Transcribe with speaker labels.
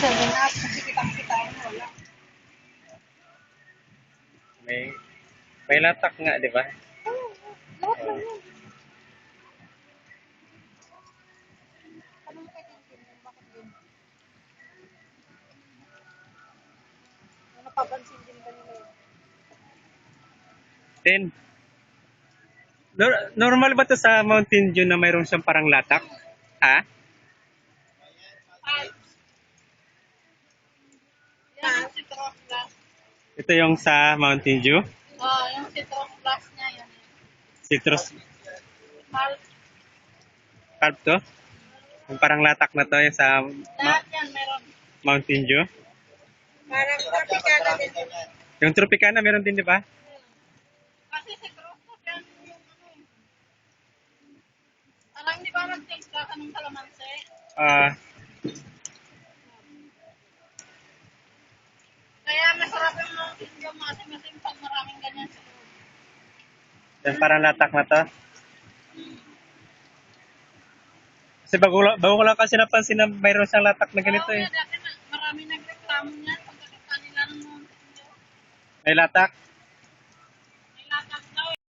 Speaker 1: seven up. Kasi kitang-kita mo, wala.
Speaker 2: May, may latak nga, di ba?
Speaker 1: Oo, lahat lang yun. Napapansin din ba nila yun?
Speaker 2: Ten. Nor- normal ba to sa Mountain Dew na mayroon siyang parang latak? Ha?
Speaker 1: Glass.
Speaker 2: Ito yung sa Mountain Dew?
Speaker 1: Oo, yung citrus glass niya yan.
Speaker 2: Citrus
Speaker 1: Mal,
Speaker 2: pulp to? Yung parang latak na to yung sa
Speaker 1: lahat yan meron.
Speaker 2: Mountain Dew?
Speaker 1: Parang tropicana din.
Speaker 2: Yung Tropicana meron din, di ba?
Speaker 1: Kasi citrus glass yan yung ano eh. Parang hindi ba nag-taste ka ng kalamansi?
Speaker 2: Ah,
Speaker 1: Kaya yung
Speaker 2: parang latak na to. Kasi bago, bago ko lang kasi napansin na mayroon siyang latak na ganito
Speaker 1: Oo,
Speaker 2: eh.
Speaker 1: kaya dati marami nagreklamo niyan pagkakita nila ng
Speaker 2: May latak?